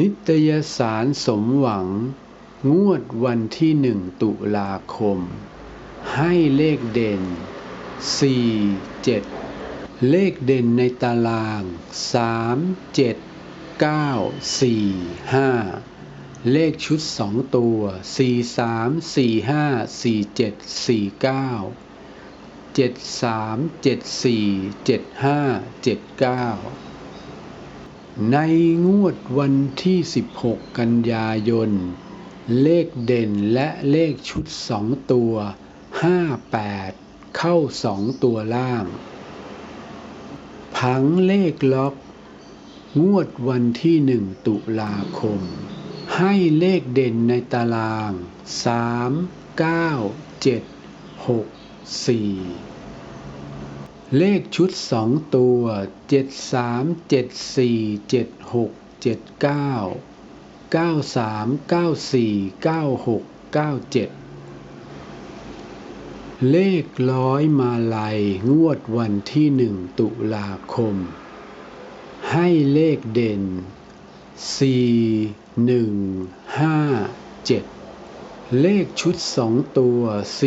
นิตยสารสมหวัง งวดวันที่หนึ่งตุลาคม ให้เลขเด่น 4 7 เลขเด่นในตาราง 3 7 9 4 5 เลขชุด 2 ตัว 4 3 4 5 4 7 4 9 7 3 7 4 7 5 7 9 ในงวดวันที่ 16 กันยายน เลขเด่นและเลขชุด 2 ตัว 58 เข้า 2 ตัวล่าง ผังเลขล็อก งวดวันที่ 1 ตุลาคม ให้เลขเด่นในตาราง 3 9 7 6 4 เลขชุด2ตัว73 74 76 79 93 94 96 97เลขร้อยมาลัยงวดวันที่1ตุลาคม ให้เลขเด่น4 1 5 7เเลขชุด2ตัว 40 42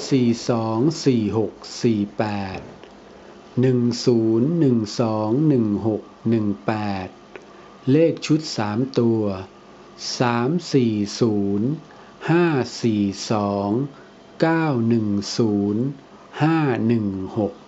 46 48 10 12 16 18 เลขชุด3ตัว 340 542 910 516